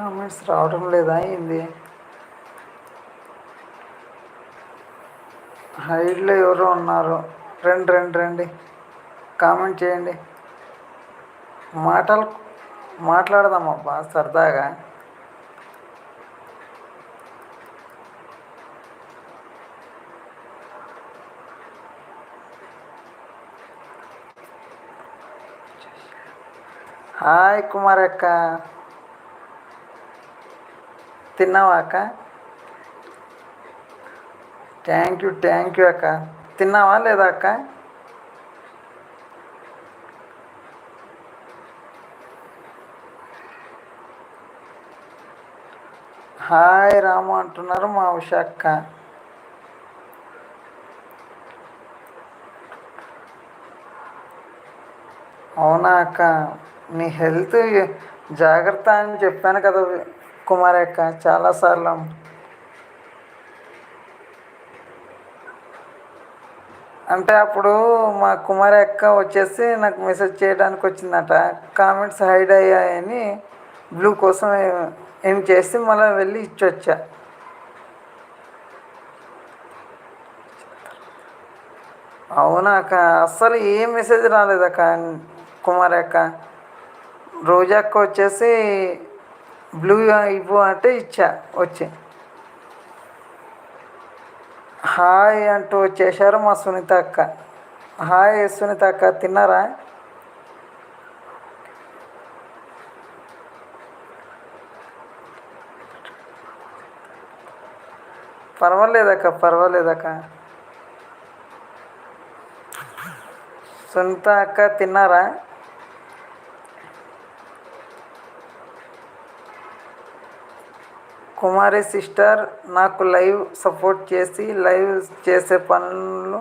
Comments రావడం లేదా ఏంది? హైడ్లో ఎవరో ఉన్నారు. రండి రండి రండి. కామెంట్ చేయండి. మాటలు మాట్లాడదామబ్బా సరదాగా? హాయ్ కుమార్ అక్క తిన్నావా అక్క థ్యాంక్ యూ థ్యాంక్ యూ అక్క. తిన్నావా లేదా అక్క? హాయ్ రాము అంటున్నారు మా ఉష అక్క. అవునా అక్క? నీ హెల్త్ జాగ్రత్త అని చెప్పాను కదా కుమార్ యొక్క చాలాసార్లు అంటే అప్పుడు మా కుమార్ అక్క వచ్చేసి నాకు మెసేజ్ చేయడానికి వచ్చిందట. కామెంట్స్ హైడ్ అయ్యాయని బ్లూ కోసం ఏం చేసి మళ్ళీ వెళ్ళి ఇచ్చొచ్చా. అవునా అక్క అస్సలు ఏ మెసేజ్ రాలేదక్క కుమార్ అక్క రోజాక్క వచ్చేసి బ్లూ ఇవ్వు అంటే ఇచ్చా వచ్చి. హాయ్ అంటూ వచ్చేసారు మా సునీత అక్క. హాయ్ సునీత అక్క తిన్నారా? పర్వాలేదక్క పర్వాలేదక్క సునీత అక్క తిన్నారా? కుమారి సిస్టర్ నాకు లైవ్ సపోర్ట్ చేసి లైవ్ చేసే పనులు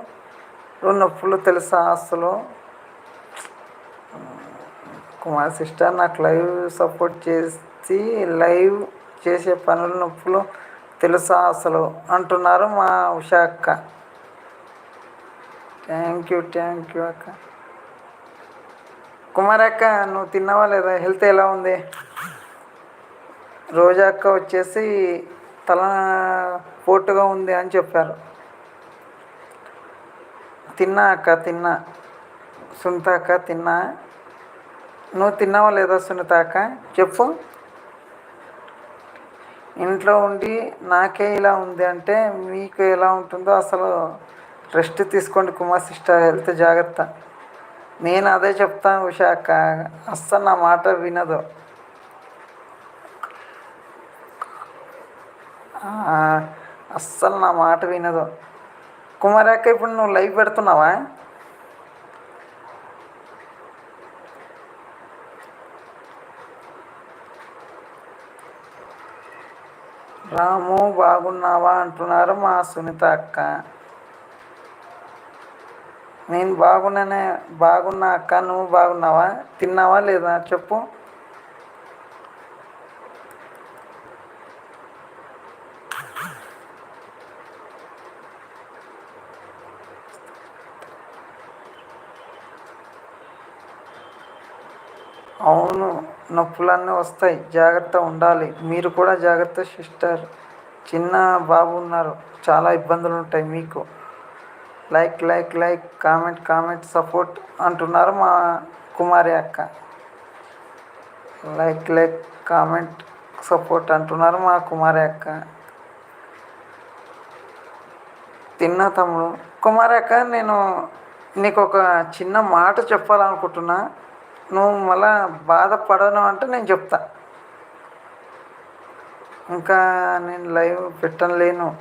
నొప్పులు తెలుసా అసలు? కుమారి సిస్టర్ నాకు లైవ్ సపోర్ట్ చేసి లైవ్ చేసే పనులు నొప్పులు తెలుసా అసలు? అంటున్నారు మా ఉషా అక్క. థ్యాంక్ యూ థ్యాంక్ యూ అక్క. కుమారి అక్క నువ్వు తిన్నావా లేదా? హెల్త్ ఎలా ఉంది? రోజా అక్క వచ్చేసి తల పోటుగా ఉంది అని చెప్పారు. తిన్నా అక్క తిన్నా. సునీత అక్క తిన్నా. నువ్వు తిన్నావా లేదా సునీత అక్క? చెప్పు. ఇంట్లో ఉండి నాకే ఇలా ఉంది అంటే మీకు ఎలా ఉంటుందో అసలు రెస్ట్ తీసుకోండి కుమార్ సిస్టర్ హెల్త్ జాగ్రత్త. నేను అదే చెప్తాను ఉషా అక్క. అస్సలు నా మాట వినదు. అస్సలు నా మాట వినదు. కుమారి అక్క ఇప్పుడు నువ్వు లైవ్ పెడుతున్నావా? రాము బాగున్నావా? అంటున్నారు మా సునీత అక్క. నేను బాగున్నానే బాగున్నా అక్క నువ్వు బాగున్నావా? తిన్నావా లేదా? చెప్పు అవును నొప్పులన్నీ వస్తాయి. జాగ్రత్త ఉండాలి. మీరు కూడా జాగ్రత్త సిస్టర్. చిన్న బాబు ఉన్నారు. చాలా ఇబ్బందులు ఉంటాయి మీకు. Like like like comment comment support అంటున్నారు మా కుమారి అక్క. లైక్ లైక్ కామెంట్ సపోర్ట్ అంటున్నారు మా కుమారి అక్క. తిన్నా తమ్ముడు. కుమారి అక్క నేను నీకు ఒక చిన్న మాట చెప్పాలనుకుంటున్నా. నువ్వు మళ్ళా బాధపడను అంటే నేను చెప్తా. ఇంకా నేను లైవ్ పెట్టలేను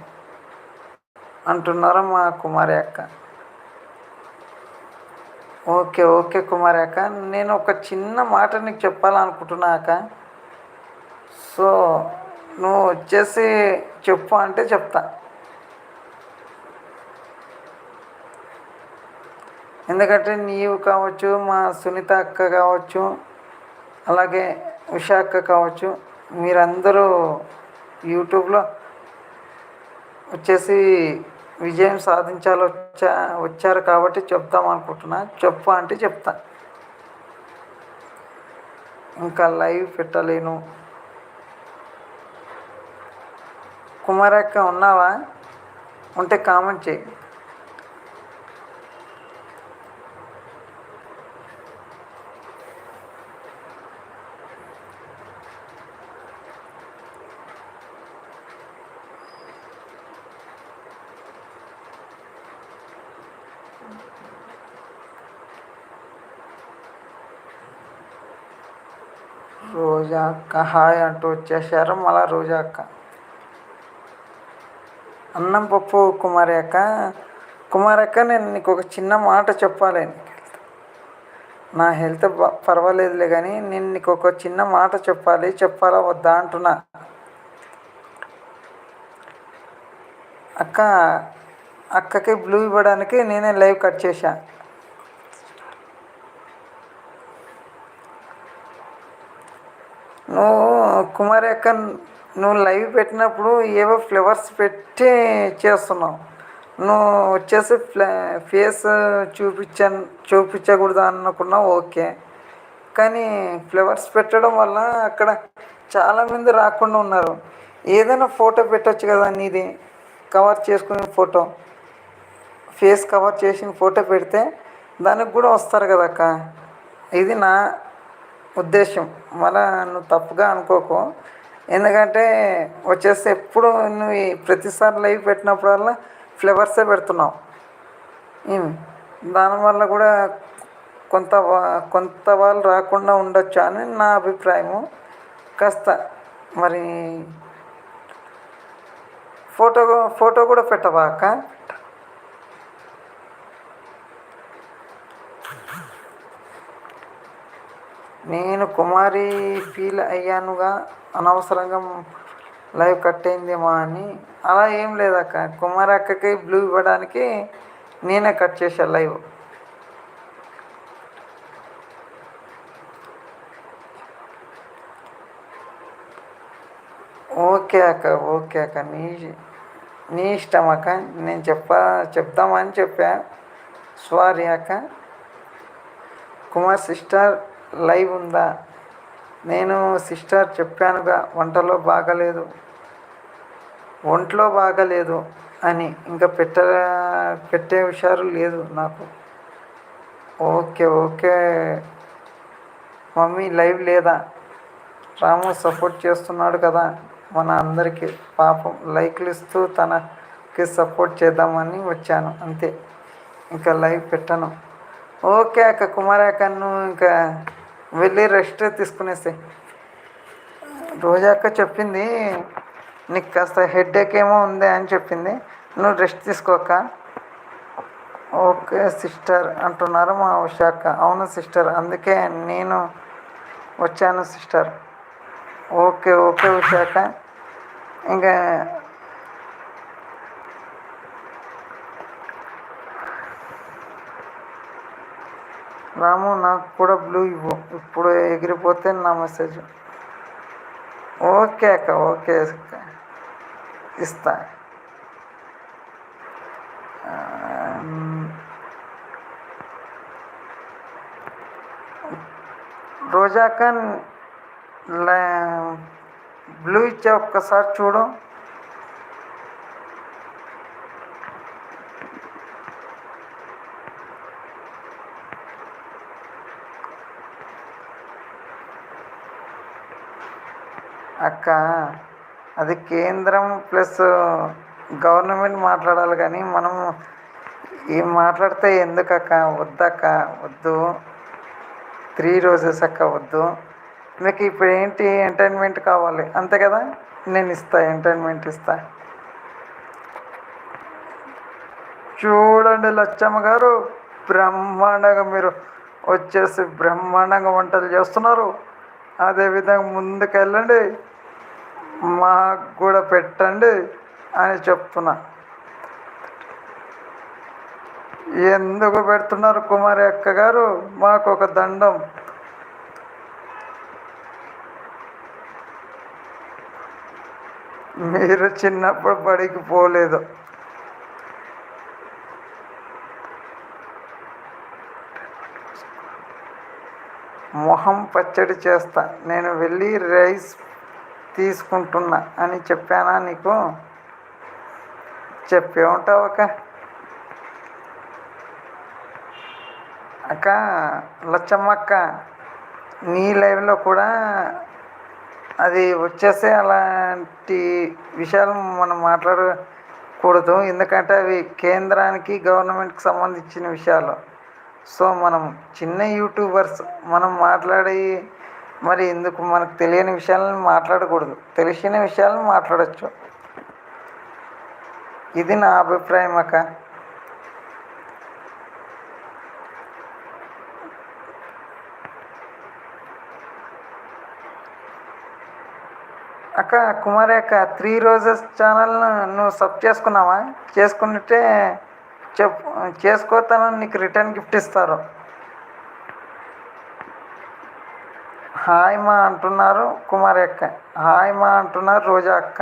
అంటున్నారు మా కుమారి అక్క? ఓకే ఓకే కుమారి అక్క. నేను ఒక చిన్న మాట నీకు చెప్పాలనుకుంటున్నా అక్క. సో నువ్వు వచ్చేసి చెప్పు అంటే చెప్తా. ఎందుకంటే నీవు కావచ్చు మా సునీత అక్క కావచ్చు అలాగే ఉషా అక్క కావచ్చు మీరందరూ యూట్యూబ్లో వచ్చేసి విజయం సాధించాలి వచ్చా వచ్చారు కాబట్టి చెప్దాం అనుకుంటున్నా. చెప్పు అంటే చెప్తా. ఇంకా లైవ్ పెట్టలేను. కుమారక్క ఉన్నావా? ఉంటే కామెంట్ చేయి రోజా అక్క హాయ్ అంటూ వచ్చేసారు. మళ్ళా రోజా అక్క. అన్నం పప్పు కుమారి అక్క. కుమారి అక్క నేను నీకు ఒక చిన్న మాట చెప్పాలి. నా హెల్త్. పర్వాలేదులే కానీ నేను నీకు ఒక చిన్న మాట చెప్పాలి. చెప్పాలా వద్దా అంటున్నా. అక్క అక్కకి బ్లూ ఇవ్వడానికి నేనే లైవ్ కట్ చేశాను నువ్వు కుమారి అక్క నువ్వు లైవ్ పెట్టినప్పుడు ఏవో ఫ్లవర్స్ పెట్టి చేస్తున్నావు. నువ్వు వచ్చేసి ఫ్లా ఫేస్ చూపించాను చూపించకూడదు అనుకున్నా ఓకే. కానీ ఫ్లవర్స్ పెట్టడం వల్ల అక్కడ చాలామంది రాకుండా ఉన్నారు. ఏదైనా ఫోటో పెట్టచ్చు కదా నీది కవర్ చేసుకునే ఫోటో. ఫేస్ కవర్ చేసిన ఫోటో పెడితే దానికి కూడా వస్తారు కదా అక్క. ఇది నా ఉద్దేశం. మళ్ళా నువ్వు తప్పుగా అనుకోకు. ఎందుకంటే వచ్చేసి ఎప్పుడు నువ్వు ప్రతిసారి లైవ్ పెట్టినప్పుడల్లా ఫ్లవర్సే పెడుతున్నావు. దానివల్ల కూడా కొంత వా- కొంత వాళ్ళు రాకుండా ఉండొచ్చు అని నా అభిప్రాయము. కాస్త మరి ఫోటో ఫోటో కూడా పెట్టవాక నేను కుమారి ఫీల్ అయ్యానుగా అనవసరంగా లైవ్ కట్ అయిందేమో అని. అలా ఏం లేదక్క. కుమారి అక్కకి బ్లూ ఇవ్వడానికి నేనే కట్ చేశాను లైవ్. ఓకే అక్క ఓకే అక్క. నీ నీ ఇష్టం అక్క. నేను చెప్పా చెప్దామని చెప్పా. సారీ అక్క. కుమార్ సిస్టర్ లైవ్ ఉందా? నేను సిస్టర్ చెప్పానుగా వంటలో బాగలేదు. ఒంట్లో బాగలేదు అని ఇంకా పెట్ట పెట్టే హుషారు లేదు నాకు. Okay okay. మమ్మీ లైవ్ లేదా? రాము సపోర్ట్ చేస్తున్నాడు కదా మన అందరికీ. పాపం లైక్లు ఇస్తూ తనకి సపోర్ట్ చేద్దామని వచ్చాను అంతే. ఇంకా లైవ్ పెట్టను. ఓకే అక్క కుమారి ఇంకా వెళ్ళి రెస్ట్ తీసుకునేసి. రోజాక చెప్పింది నీకు కాస్త హెడేక్ ఏమో ఉంది అని చెప్పింది. నువ్వు రెస్ట్ తీసుకోక. ఓకే సిస్టర్ అంటున్నారు మా ఉషాక్క. అవును సిస్టర్ అందుకే నేను వచ్చాను సిస్టర్. ఓకే ఓకే ఉషాక ఇంకా రాము నాకు కూడా బ్లూ ఇవ్వు ఇప్పుడు ఎగిరిపోతే నా మెసేజ్ ఓకే అక్క ఓకే అక్క ఇస్తా ఆ, రోజాక బ్లూ ఇచ్చే ఒక్కసారి చూడు అక్క అది కేంద్రం ప్లస్ గవర్నమెంట్ మాట్లాడాలి కానీ మనం ఏం మాట్లాడితే ఎందుకక్క వద్దక్క వద్దు త్రీ రోజెస్ అక్క వద్దు. మీకు ఇప్పుడు ఏంటి ఎంటర్టైన్మెంట్ కావాలి? అంతే కదా? నేను ఇస్తా ఎంటర్టైన్మెంట్ ఇస్తా. చూడండి లచ్చమ్మ గారు బ్రహ్మాండంగా మీరు వచ్చేసి బ్రహ్మాండంగా వంటలు చేస్తున్నారు. అదేవిధంగా ముందుకు వెళ్ళండి మాకు కూడా పెట్టండి అని చెప్తున్నా. ఎందుకు పెడుతున్నారు కుమారి అక్క గారు? మాకు ఒక దండం. మీరు చిన్నప్పుడు బడికి పోలేదు. మొహం పచ్చడి చేస్తా. నేను వెళ్ళి రైస్ తీసుకుంటున్నా అని చెప్పానా నీకు? చెప్పే ఉంటావు అక్క. అక్క లచ్చమ్మక్క నీ లైవ్లో కూడా అది వచ్చేస్తే అలాంటి విషయాలు మనం మాట్లాడకూడదు. ఎందుకంటే అవి కేంద్రానికి గవర్నమెంట్కి సంబంధించిన విషయాలు. సో మనం చిన్న యూట్యూబర్స్ మనం మాట్లాడి మరి ఎందుకు మనకు తెలియని విషయాలను మాట్లాడకూడదు. తెలిసిన విషయాలను మాట్లాడచ్చు. ఇది నా అభిప్రాయం అక్క. అక్క కుమారి అక్క త్రీ రోజెస్ ఛానల్ను నువ్వు సబ్ చేసుకున్నావా? చేసుకుంటే చెప్పు చేసుకోతానని నీకు రిటర్న్ గిఫ్ట్ ఇస్తారు. హాయ్ మా అంటున్నారు కుమారి అక్క. హాయ్ మా అంటున్నారు రోజా అక్క.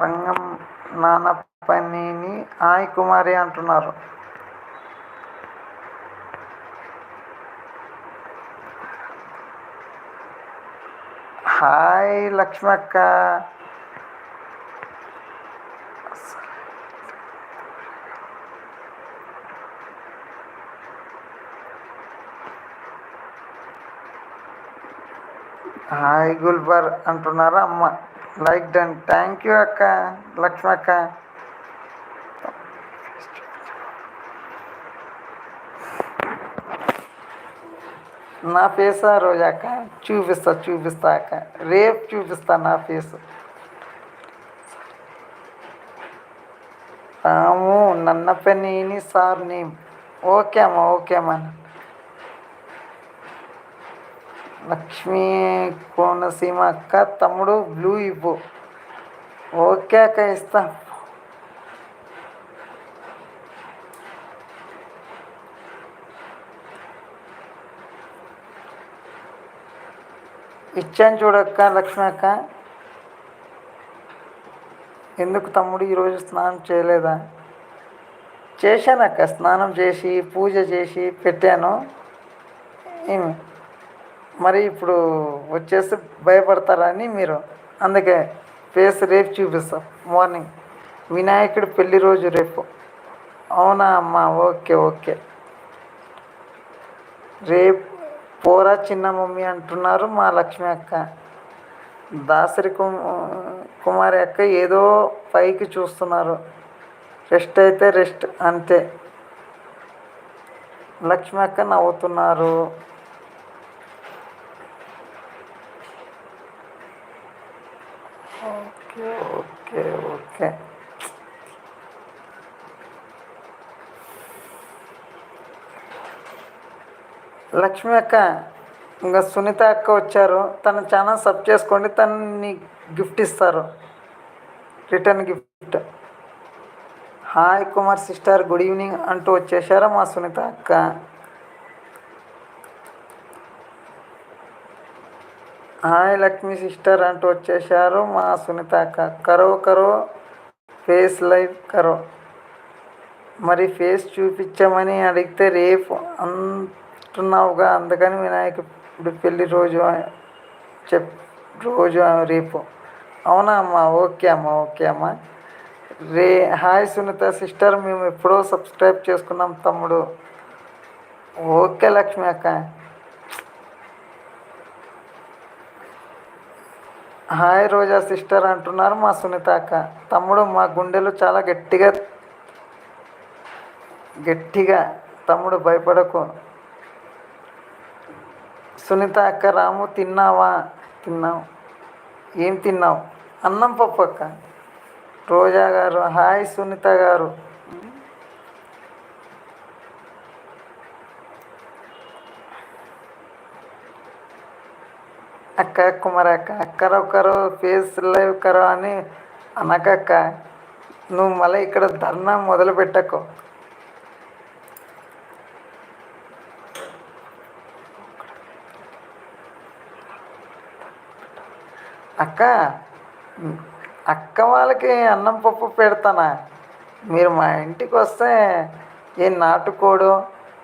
రంగం నాన్న పనిని హాయ్ కుమారి అంటున్నారు. హాయ్ లక్ష్మక్క. హాయ్ గుల్బర్ అంటున్నారా. అమ్మ లైక్ డన్. థ్యాంక్ యూ అక్క లక్ష్మక్క నా ఫేస్ ఆ రోజు అక్క? చూపిస్తా చూపిస్తా అక్క. రేపు చూపిస్తా నా ఫేస్ రాము నన్న పెన్నీని సార్ నేమ్. ఓకే అమ్మ ఓకే అమ్మ. లక్ష్మీ కోనసీమ అక్క తమ్ముడు బ్లూ ఇవ్వు. ఓకే అక్క ఇస్తా. ఇచ్చాను చూడక్క లక్ష్మి అక్క. ఎందుకు తమ్ముడు ఈరోజు స్నానం చేయలేదా? చేశానక్క స్నానం చేసి పూజ చేసి పెట్టాను. ఏమి? మరి ఇప్పుడు వచ్చేసి భయపడతారని మీరు అందుకే ఫేస్ రేపు చూపిస్తాం. మార్నింగ్ వినాయకుడు పెళ్ళి రోజు రేపు. అవునా అమ్మ? Okay okay. రేపు పోరా చిన్న మమ్మీ అంటున్నారు మా లక్ష్మి అక్క. దాసరి కుమారి అక్క ఏదో పైకి చూస్తున్నారు. రెస్ట్ అయితే రెస్ట్ అంతే. లక్ష్మి అక్క నవ్వుతున్నారు. Okay okay okay. లక్ష్మి అక్క ఇంకా సునీత అక్క వచ్చారు. తను ఛానల్ సబ్ చేసుకోండి తనని గిఫ్ట్ ఇస్తారు. Return gift. Hi Kumar sister good evening అంటూ వచ్చేసారా మా సునీత అక్క? హాయ్ లక్ష్మీ సిస్టర్ అంటూ వచ్చేసారు మా సునీత అక్క. కరో కరో. ఫేస్ లైవ్ కరో. మరి ఫేస్ చూపించమని అడిగితే రేపు అంటున్నావుగా. అందుకని వినాయకుడి పెళ్ళి రోజు చెప్ రోజు రేపు. అవునా అమ్మా? ఓకే అమ్మా ఓకే అమ్మా. రే హాయ్ సునీత సిస్టర్. మేము ఎప్పుడో సబ్స్క్రైబ్ చేసుకున్నాం తమ్ముడు. ఓకే లక్ష్మి అక్క. హాయ్ రోజా సిస్టర్ అంటున్నారు మా సునీత అక్క. తమ్ముడు మా గుండెలు చాలా గట్టిగా గట్టిగా. తమ్ముడు భయపడకు. సునీత అక్క రాము తిన్నావా? తిన్నావు ఏం తిన్నావు? అన్నం పప్పు అక్క. రోజా గారు హాయ్ సునీత గారు. అక్క కుమారక్క అక్క అక్కరో కరో ఫేస్ లైవ్ కరో అని అనకక్క నువ్వు మళ్ళీ ఇక్కడ ధర్నా మొదలు పెట్టకు. అక్క అక్క వాళ్ళకి అన్నం పప్పు పెడతానా? మీరు మా ఇంటికి వస్తే ఏ నాటుకోడు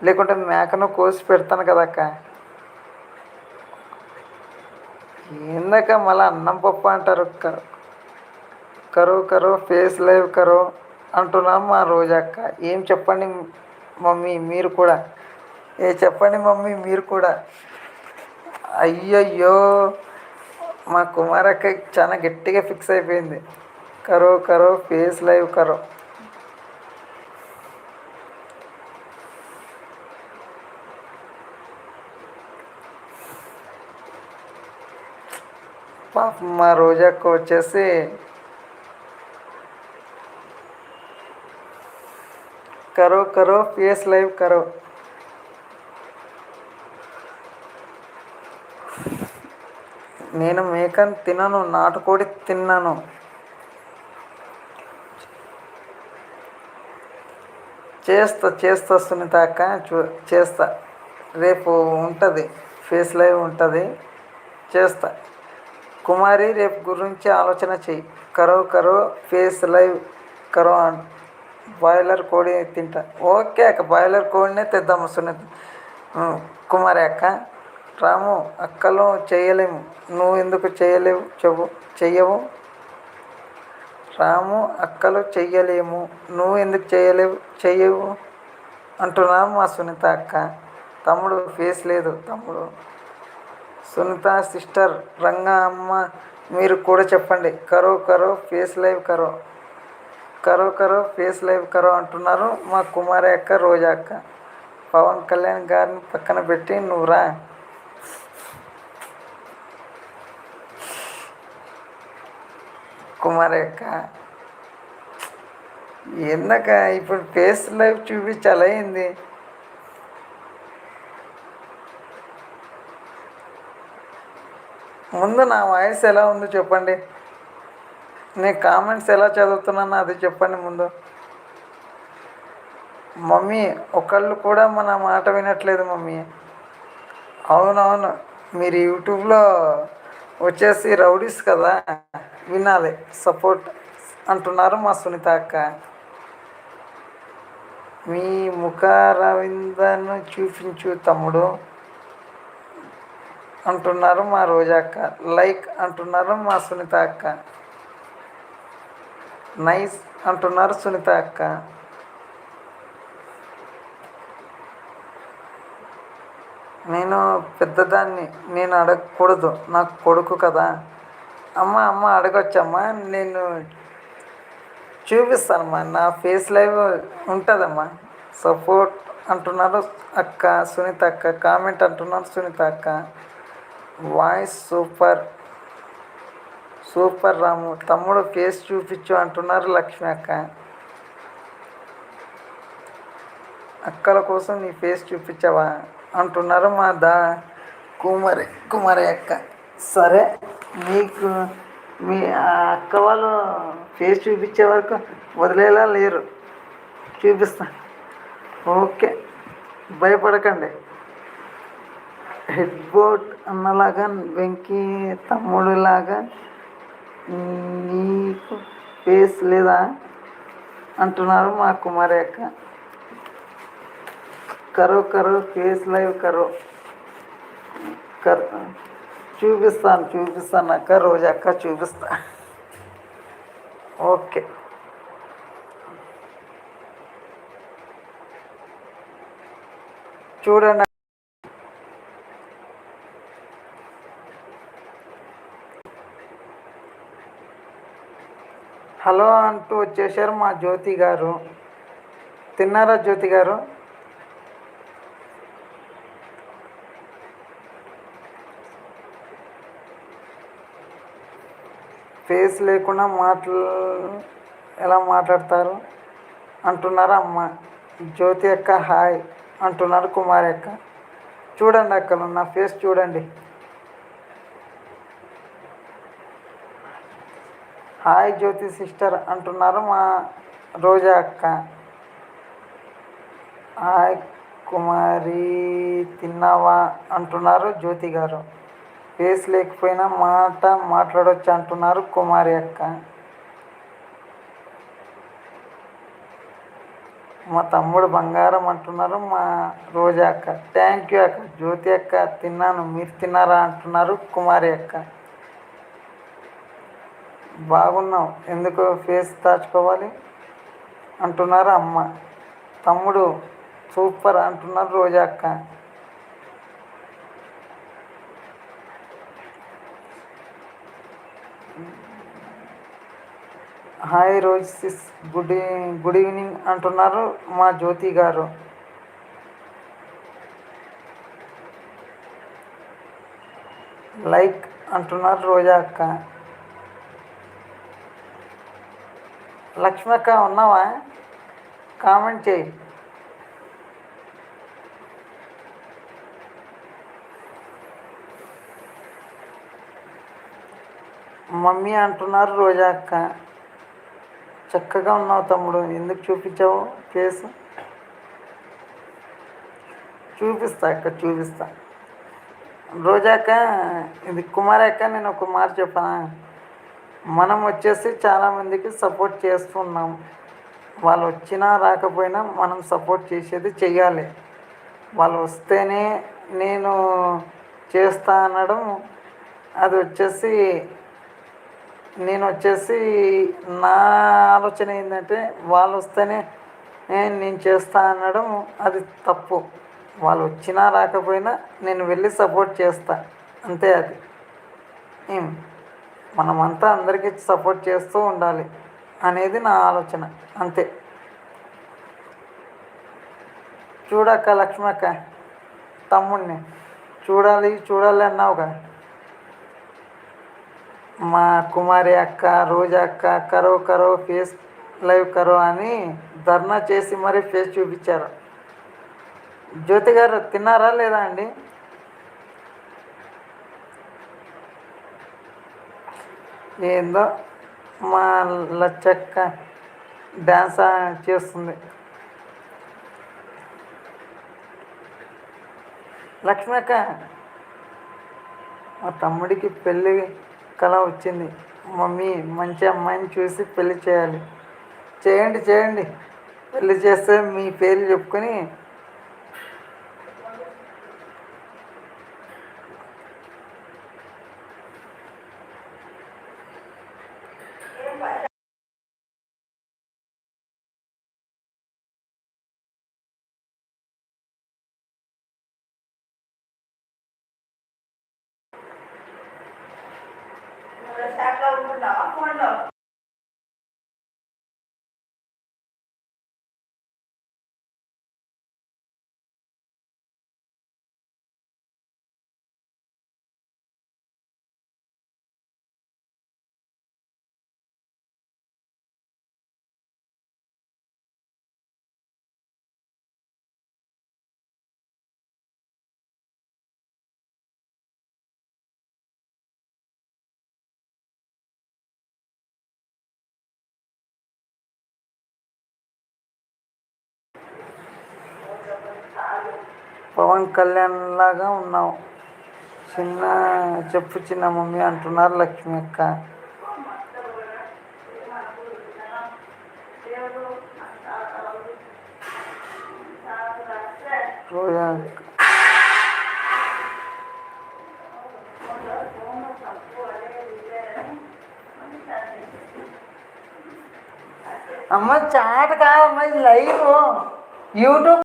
లేకుంటే మేకను కోసి పెడతాను కదక్క ఏందక్క మళ్ళీ అన్నం పప్పు అంటారు. అక్క కరో కరో ఫేస్ లైవ్ కరో అంటున్నాం మా రోజక్క ఏం చెప్పండి మమ్మీ మీరు కూడా? ఏ చెప్పండి మమ్మీ మీరు కూడా? అయ్యయ్యో మా కుమారక్క చాలా గట్టిగా ఫిక్స్ అయిపోయింది. కరో కరో ఫేస్ లైవ్ కరో పాపం మా రోజాకు వచ్చేసి కరో కరో ఫేస్ లైవ్ కరో. నేను మేకను తినను నాటుకోడి తిన్నాను. చేస్తా చేస్తా సునీత అక్క చూ చేస్తా. రేపు ఉంటుంది ఫేస్ లైవ్ ఉంటుంది చేస్తా. కుమారి రేపు గురించి ఆలోచన చెయ్యి. కరో కరో ఫేస్ లైవ్. కరో బాయిలర్ కోడి తింటా. ఓకే అక్క బాయిలర్ కోడినే తెద్దాము సునీత కుమారి అక్క రాము అక్కలు చేయలేము. నువ్వు ఎందుకు చేయలేవు? చెప్పు. చెయ్యవు. రాము అక్కలు చెయ్యలేము. నువ్వు ఎందుకు చేయలేవు? చెయ్యవు. అంటున్నాము మా సునీత అక్క. తమ్ముడు ఫేస్ లేదు. తమ్ముడు సునీత సిస్టర్ రంగా అమ్మ మీరు కూడా చెప్పండి. కరో కరో ఫేస్ లైవ్ కరో. కరో కరో ఫేస్ లైవ్ కరో అంటున్నారు మా కుమారి అక్క రోజా అక్క. పవన్ కళ్యాణ్ గారిని పక్కన పెట్టి నువ్వు రా. కుమారి అక్క ఎందుక ఇప్పుడు ఫేస్ లైవ్ చూపించాలయ్యింది ముందు నా వాయిస్ ఎలా ఉందో చెప్పండి? నేను కామెంట్స్ ఎలా చదువుతున్నానో అది చెప్పండి ముందు. మమ్మీ ఒకళ్ళు కూడా మన మాట వినట్లేదు మమ్మీ. అవునవును మీరు యూట్యూబ్లో వచ్చేసి రౌడీస్ కదా వినాలి సపోర్ట్ అంటున్నారు మా సునీత అక్క. మీ ముఖ రవిందను చూపించు తమ్ముడు. అంటున్నారు మా రోజా అక్క లైక్ అంటున్నారు మా సునీత అక్క. నైస్ అంటున్నారు సునీత అక్క. నేను పెద్దదాన్ని నేను అడగకూడదు. నాకు కొడుకు కదా. అమ్మ అమ్మ అడగొచ్చమ్మా. నేను చూపిస్తానమ్మా. నా ఫేస్ లైవ్ ఉంటుందమ్మా. సపోర్ట్ అంటున్నారు అక్క సునీత అక్క. కామెంట్ అంటున్నారు సునీత అక్క. Voice super. సూపర్ రాము. తమ్ముడు ఫేస్ చూపించు అంటున్నారు లక్ష్మి అక్క. అక్కల కోసం నీ ఫేస్ చూపించావా? అంటున్నారు మా దా కుమారి కుమారి అక్క. సరే మీకు మీ ఆ అక్క వాళ్ళు ఫేస్ చూపించే వరకు వదిలేలా లేరు. చూపిస్తా. ఓకే. భయపడకండి. హెడ్ బోట్ అన్నలాగా వెంకీ తమ్ముడులాగా నీకు ఫేస్ లేదా అంటున్నారు మా కుమారి అక్క కరో కరో ఫేస్ లైవ్ కరో కర్ చూపిస్తాను చూపిస్తాను అక్క రోజు అక్క చూపిస్తా ఓకే చూడండి హలో అంటూ వచ్చేసారు మా జ్యోతి గారు. తిన్నారా జ్యోతి గారు? ఫేస్ లేకుండా మాటలు ఎలా మాట్లాడతారు? అంటున్నారు అమ్మ. జ్యోతి అక్క హాయ్. అంటున్నారు కుమారి అక్క. చూడండి అక్కలు నా ఫేస్ చూడండి. హాయ్ జ్యోతి సిస్టర్ అంటున్నారు మా రోజా అక్క. హాయ్ కుమారి తిన్నావా అంటున్నారు జ్యోతి గారు. ఫేస్ లేకపోయినా మాట మాట్లాడవచ్చు అంటున్నారు కుమారి అక్క. మా తమ్ముడు బంగారం అంటున్నారు మా రోజా అక్క. థ్యాంక్ యూ అక్క. జ్యోతి అక్క తిన్నాను. మీరు తిన్నారా అంటున్నారు కుమారి అక్క. బాగున్నావు ఎందుకు ఫేస్ దాచుకోవాలి? అంటున్నారు అమ్మ. తమ్ముడు సూపర్ అంటున్నారు రోజా అక్క. Hi rose sis good good evening అంటున్నారు మా జ్యోతి గారు. లైక్ అంటున్నారు రోజా అక్క. లక్ష్మక్క ఉన్నావా? కామెంట్ చేయి. మమ్మీ అంటున్నారు రోజా అక్క. చక్కగా ఉన్నావు తమ్ముడు. ఎందుకు చూపించావు ఫేస్ చూపిస్తా అక్క చూపిస్తా. రోజాక ఇది కుమార్ అక్క నేను ఒక మాట చెప్పనా? మనం వచ్చేసి చాలామందికి సపోర్ట్ చేస్తున్నాం. వాళ్ళు వచ్చినా రాకపోయినా మనం సపోర్ట్ చేసేది చెయ్యాలి. వాళ్ళు వస్తేనే నేను చేస్తా అనడం అది వచ్చేసి నేను వచ్చేసి నా ఆలోచన ఏంటంటే వాళ్ళు వస్తేనే నేను చేస్తా అనడం అది తప్పు. వాళ్ళు వచ్చినా రాకపోయినా నేను వెళ్ళి సపోర్ట్ చేస్తా. అంతే అది. ఏం? మనమంతా అందరికీ సపోర్ట్ చేస్తూ ఉండాలి అనేది నా ఆలోచన. అంతే. చూడక్క లక్ష్మక్క తమ్ముడిని. చూడాలి చూడాలి అన్నావుగా. మా కుమారి అక్క రోజా అక్క కరో కరో ఫేస్ లైవ్ కరో అని ధర్నా చేసి మరీ ఫేస్ చూపించారు. జ్యోతి గారు తిన్నారా లేదా అండి? ఏందో మా లచ్చక్క డ్యాన్స్ చేస్తుంది. లక్ష్మక్క మా తమ్ముడికి పెళ్ళి కళ వచ్చింది. మమ్మీ మంచి అమ్మాయిని చూసి పెళ్ళి చేయాలి. చేయండి చేయండి. పెళ్ళి చేస్తే మీ పేర్లు చెప్పుకొని పవన్ కళ్యాణ్ లాగా ఉన్నావు. చిన్న చెప్పు చిన్న మమ్మీ అంటున్నారు లక్ష్మి అక్క. రోజా అమ్మ చాట్ కాదమ్మా ఇది లైవ్. యూట్యూబ్